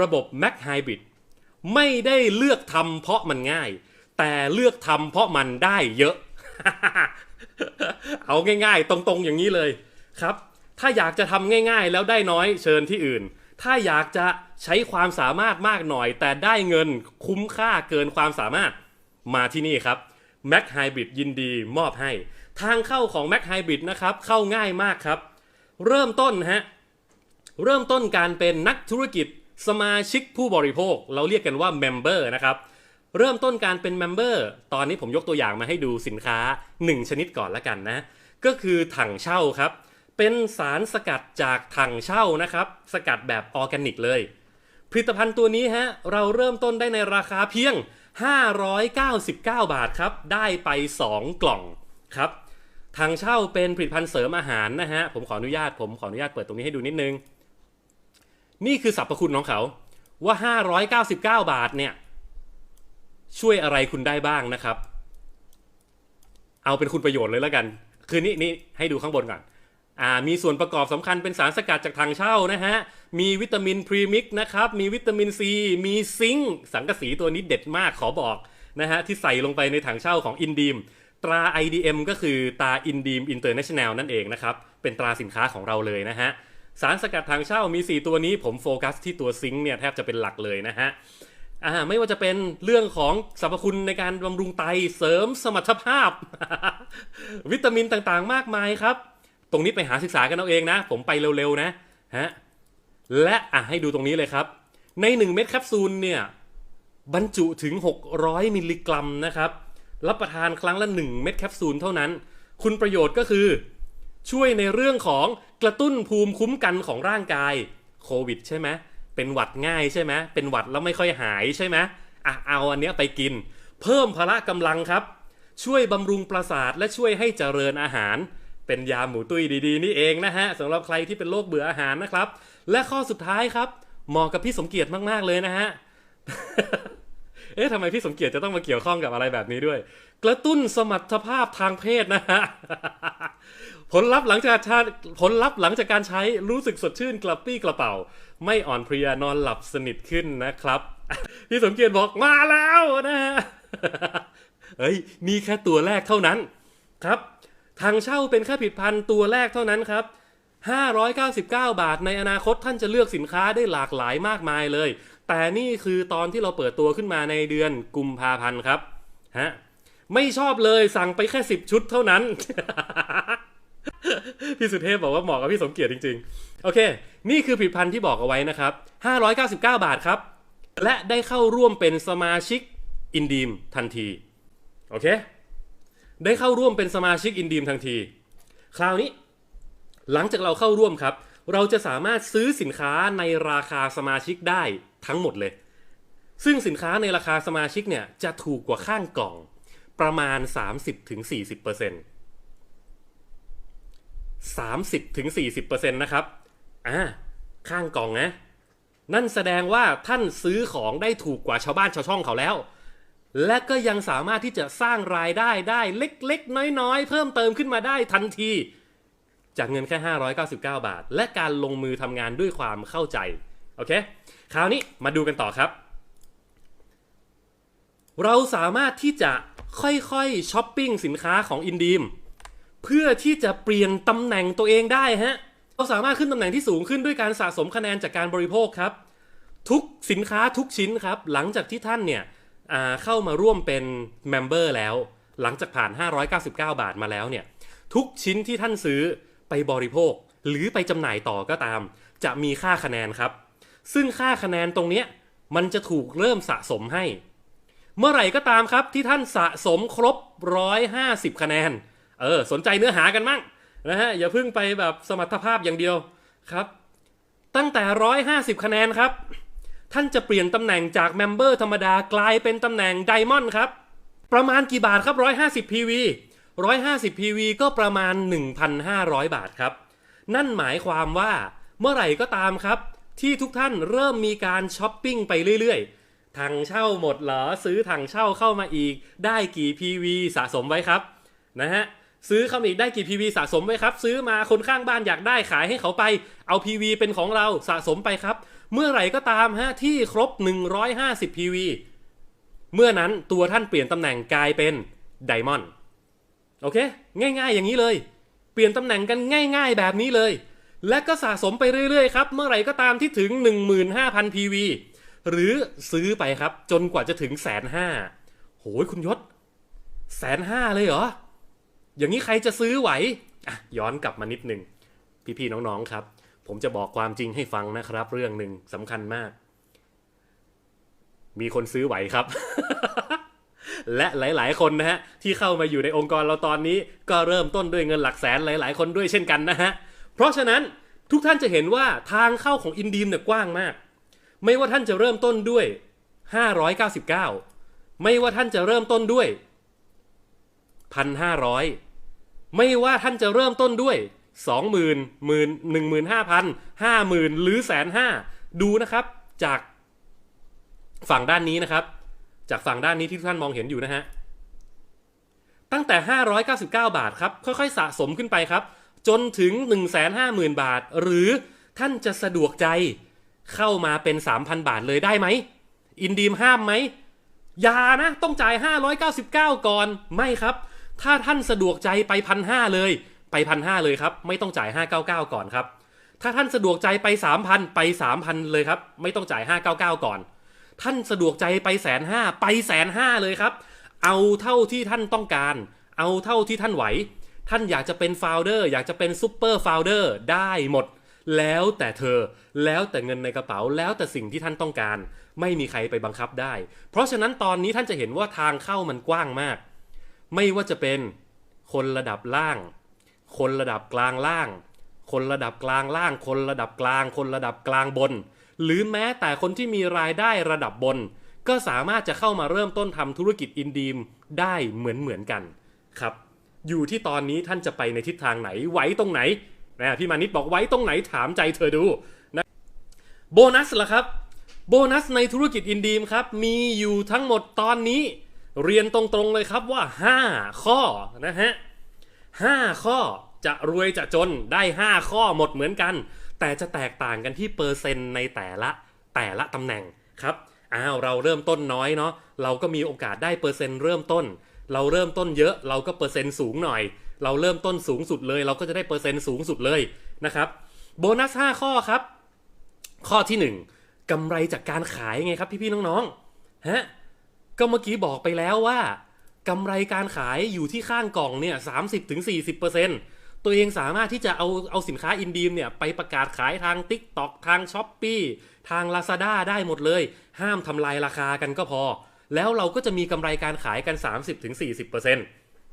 ระบบ Mac Hybrid ไม่ได้เลือกทำเพราะมันง่าย แต่เลือกทำเพราะมันได้เยอะ เอาง่ายๆ ตรงๆอย่างนี้เลยครับ ถ้าอยากจะทำง่ายๆ แล้วได้น้อยเชิญที่อื่น ถ้าอยากจะใช้ความสามารถมากหน่อย แต่ได้เงินคุ้มค่าเกินความสามารถมาที่นี่ครับ Mac Hybrid ยินดีมอบให้ ทางเข้าของ Mac Hybrid นะครับ เข้าง่ายมากครับ เริ่มต้นฮะ เริ่มต้นการเป็นนักธุรกิจ สมาชิกผู้บริโภคเราเรียกกันว่า Member นะครับเริ่มต้นการเป็น Member ตอนนี้ผมยกตัวอย่างมาให้ดูสินค้า 1 ชนิดก่อนละกันนะ ก็คือถังเช่าครับ เป็นสารสกัดจากถังเช่านะครับ สกัดแบบออร์แกนิกเลย ผลิตภัณฑ์ตัวนี้ฮะเราเริ่มต้นได้ในราคาเพียง 599 บาทครับ ได้ไป 2 กล่องครับทางเช่าเป็นผลิตภัณฑ์เสริมอาหารนะฮะผมขออนุญาตผมขออนุญาตเปิดตรงนี้ให้ดูนิดนึง นี่คือสรรพคุณของเขาว่า 599 บาทเนี่ย ช่วยอะไรคุณได้บ้างนะครับ เอาเป็นคุณประโยชน์เลยแล้วกัน คือนี่นี่ให้ดูข้างบนก่อนอ่ามีส่วนประกอบสำคัญเป็นสารสกัดจากทางเช่านะฮะ มีวิตามินพรีมิกนะครับ มีวิตามินซี มีซิงค์สังกะสีตัวนี้เด็ดมากขอบอกนะฮะ ที่ใส่ลงไปในถังเช่าของอินดีมตรา IDM ก็คือตราอินดีมอินเตอร์เนชั่นแนลนั่นเองนะครับ เป็นตราสินค้าของเราเลยนะฮะ สารสกัดทางเช่ามี 4 ตัวนี้ผมโฟกัสที่ตัวซิงค์เนี่ยแทบจะเป็นหลักเลยนะฮะอ่าไม่ว่าจะเป็นเรื่องของสรรพคุณในการบำรุงไตเสริมสมรรถภาพ วิตามินต่างๆ มากมายครับ ตรงนี้ไปหาศึกษากันเอาเองนะ ผมไปเร็วๆนะฮะและอะให้ดูตรงนี้เลยครับ ใน 1 เม็ดแคปซูลเนี่ยบรรจุถึง 600 มิลลิกรัมนะครับ รับประทานครั้งละ 1 เม็ดแคปซูลเท่านั้น คุณประโยชน์ก็คือ ช่วยในเรื่องของกระตุ้นภูมิคุ้มกันของร่างกายโควิดใช่ไหมเป็นหวัดง่ายใช่ไหมเป็นหวัดแล้วไม่ค่อยหายใช่ไหมอะเอาอันเนี้ยไปกิน เพิ่มพละกำลังครับ ช่วยบำรุงประสาทและช่วยให้เจริญอาหาร เป็นยาหมูตุ้ยดีๆ นี่เองนะฮะสำหรับใครที่เป็นโรคเบื่ออาหารนะครับ และข้อสุดท้ายครับเหมาะกับพี่สมเกียรติมากๆเลยนะฮะ เอ๊ะทำไมพี่สมเกียรติจะต้องมาเกี่ยวข้องกับอะไรแบบนี้ด้วย กระตุ้นสมรรถภาพทางเพศนะฮะผลลัพธ์หลังจากชาผลลัพธ์หลังจากการใช้รู้สึกสดชื่นกระปี้กระเป๋า ไม่อ่อนเพลียนอนหลับสนิทขึ้นนะครับ พี่สมเกียรติบอกมาแล้วนะฮะเฮ้ยนี่แค่ตัวแรกเท่านั้นครับ ทางเช่าเป็นแค่ผิดพันตัวแรกเท่านั้นครับ599 บาทในอนาคตท่านจะเลือกสินค้าได้หลากหลายมากมายเลย แต่นี่คือตอนที่เราเปิดตัวขึ้นมาในเดือนกุมภาพันธ์ครับฮะไม่ชอบเลยสั่งไปแค่10ชุดเท่านั้น พี่สุเทพบอกว่าเหมาะกับพี่สมเกียรติจริง ๆ โอเค นี่คือผลิตภัณฑ์ที่บอกเอาไว้นะครับ 599 บาทครับ และได้เข้าร่วมเป็นสมาชิกอินดีมทันที โอเค ได้เข้าร่วมเป็นสมาชิกอินดีมทันที คราวนี้ หลังจากเราเข้าร่วมครับ เราจะสามารถซื้อสินค้าในราคาสมาชิกได้ ทั้งหมดเลย ซึ่งสินค้าในราคาสมาชิกเนี่ยจะถูกกว่าข้างกล่องประมาณ 30-40% 30-40%นะครับอ่าข้างกล่องนะนั่นแสดงว่าท่านซื้อของได้ถูกกว่าชาวบ้านชาวช่องเขาแล้ว และก็ยังสามารถที่จะสร้างรายได้ได้เล็กๆ น้อยๆ เพิ่มเติมขึ้นมาได้ทันที จากเงินแค่ 599 บาท และการลงมือทำงานด้วยความเข้าใจ โอเค คราวนี้มาดูกันต่อครับ เราสามารถที่จะค่อยๆช้อปปิ้งสินค้าของอินดีมเพื่อที่จะเปลี่ยนตำแหน่งตัวเองได้ฮะ เราสามารถขึ้นตำแหน่งที่สูงขึ้นด้วยการสะสมคะแนนจากการบริโภคครับ ทุกสินค้าทุกชิ้นครับ หลังจากที่ท่านเนี่ยเข้ามาร่วมเป็นเมมเบอร์แล้ว หลังจากผ่าน 599 บาทมาแล้วเนี่ย ทุกชิ้นที่ท่านซื้อไปบริโภค หรือไปจำหน่ายต่อก็ตาม จะมีค่าคะแนนครับ ซึ่งค่าคะแนนตรงเนี้ยมันจะถูกเริ่มสะสมให้ เมื่อไหร่ก็ตามครับที่ท่านสะสมครบ 150 คะแนน เออ สนใจเนื้อหากันมั่งนะฮะ อย่าเพิ่งไปแบบสมรรถภาพอย่างเดียวครับ ตั้งแต่ 150 คะแนนครับ ท่านจะเปลี่ยนตำแหน่งจากเมมเบอร์ธรรมดากลายเป็นตำแหน่งไดมอนด์ครับ ประมาณกี่บาทครับ 150 PV 150 PV ก็ประมาณ 1,500 บาทครับ นั่นหมายความว่าเมื่อไหร่ก็ตามครับ ที่ทุกท่านเริ่มมีการช้อปปิ้งไปเรื่อยๆ ถังเช่าหมดเหรอ ซื้อถังเช่าเข้ามาอีก ได้กี่ PV สะสมไว้ครับนะฮะซื้อเข้ามาอีกได้กี่ PV สะสมไว้ครับ ซื้อมาคนข้างบ้านอยากได้ขายให้เขาไปเอา PV เป็นของเราสะสมไปครับ เมื่อไหร่ก็ตามฮะที่ครบ 150 PV เมื่อนั้นตัวท่านเปลี่ยนตำแหน่งกลายเป็นไดมอนด์โอเค ง่ายๆอย่างนี้เลย เปลี่ยนตำแหน่งกันง่าย ๆ แบบนี้เลย และก็สะสมไปเรื่อยๆครับ เมื่อไหร่ก็ตามที่ถึง 15,000 PV หรือซื้อไปครับ จนกว่าจะถึงแสนห้าโหยคุณยศแสนห้าเลยเหรอ อย่างนี้ใครจะซื้อไหวอะย้อนกลับมานิดหนึ่งพี่ๆน้องๆครับ ผมจะบอกความจริงให้ฟังนะครับ เรื่องหนึ่งสำคัญมาก มีคนซื้อไหวครับ และหลายๆ คนนะฮะ ที่เข้ามาอยู่ในองค์กรเราตอนนี้ ก็เริ่มต้นด้วยเงินหลักแสนหลาย ๆ คนด้วยเช่นกันนะฮะ เพราะฉะนั้นทุกท่านจะเห็นว่าทางเข้าของอินดีมเนี่ยกว้างมาก ไม่ว่าท่านจะเริ่มต้นด้วย 599 ไม่ว่าท่านจะเริ่มต้นด้วย 1,500 ไม่ว่าท่านจะเริ่มต้นด้วย 20,000หมื่นหนึ่งหมื่นห้าพันห้าหมื่นหรือแสนห้าดูนะครับจากฝั่งด้านนี้นะครับ จากฝั่งด้านนี้ที่ทุกท่านมองเห็นอยู่นะฮะตั้งแต่ 599 บาทครับค่อยๆสะสมขึ้นไปครับ จนถึง 150,000 บาท หรือท่านจะสะดวกใจเข้ามาเป็น 3,000 บาทเลยได้ไหม อินดีมห้ามไหมอย่านะ ต้องจ่าย 599 ก่อนไม่ครับ ถ้าท่านสะดวกใจไปพันห้าเลย ไปพันห้าเลยครับ ไม่ต้องจ่าย 599 ก่อนครับ ถ้าท่านสะดวกใจไป 3,000 ไป 3,000 เลยครับ ไม่ต้องจ่าย 599 ก่อน ท่านสะดวกใจไปแสนห้าไปแสนห้าเลยครับ เอาเท่าที่ท่านต้องการ เอาเท่าที่ท่านไหว ท่านอยากจะเป็นโฟลเดอร์อยากจะเป็นซูเปอร์โฟลเดอร์ได้หมด แล้วแต่เธอแล้วแต่เงินในกระเป๋าแล้วแต่สิ่งที่ท่านต้องการ ไม่มีใครไปบังคับได้ เพราะฉะนั้นตอนนี้ท่านจะเห็นว่าทางเข้ามันกว้างมาก ไม่ว่าจะเป็นคนระดับล่าง คนระดับกลางล่าง คนระดับกลางล่าง คนระดับกลาง คนระดับกลางบน หรือแม้แต่คนที่มีรายได้ระดับบน ก็สามารถจะเข้ามาเริ่มต้นทำธุรกิจอินดีมได้เหมือนเหมือนกันครับ อยู่ที่ตอนนี้ท่านจะไปในทิศทางไหนไหวตรงไหนนะพี่มานิดบอกไว้ตรงไหนถามใจเธอดูนะโบนัสล่ะครับโบนัสในธุรกิจอินดีมครับ มีอยู่ทั้งหมดตอนนี้ เรียนตรงๆเลยครับว่า 5 ข้อนะฮะ5ข้อจะรวยจะจนได้ 5 ข้อหมดเหมือนกัน แต่จะแตกต่างกันที่เปอร์เซ็นต์ในแต่ละแต่ละตำแหน่งครับอ้าวเราเริ่มต้นน้อยเนาะเราก็มีโอกาสได้เปอร์เซ็นต์เริ่มต้น เราเริ่มต้นเยอะเราก็เปอร์เซ็นต์สูงหน่อย เราเริ่มต้นสูงสุดเลย เราก็จะได้เปอร์เซ็นต์สูงสุดเลยนะครับโบนัส 5 ข้อครับ ข้อที่ 1กำไรจากการขายไงครับพี่ๆน้องๆฮะก็เมื่อกี้บอกไปแล้วว่ากำไรการขายอยู่ที่ข้างกล่องเนี่ยสามสิบถึงสี่สิบเปอร์เซ็นต์ตัวเองสามารถที่จะเอาเอาสินค้าอินดีมเนี่ยไปประกาศขายทาง Tik t o อกทาง s h อ p e e ทาง Lazada ได้หมดเลย ห้ามทำลายราคากันก็พอ แล้วเราก็จะมีกำไรการขายกัน 30-40%เ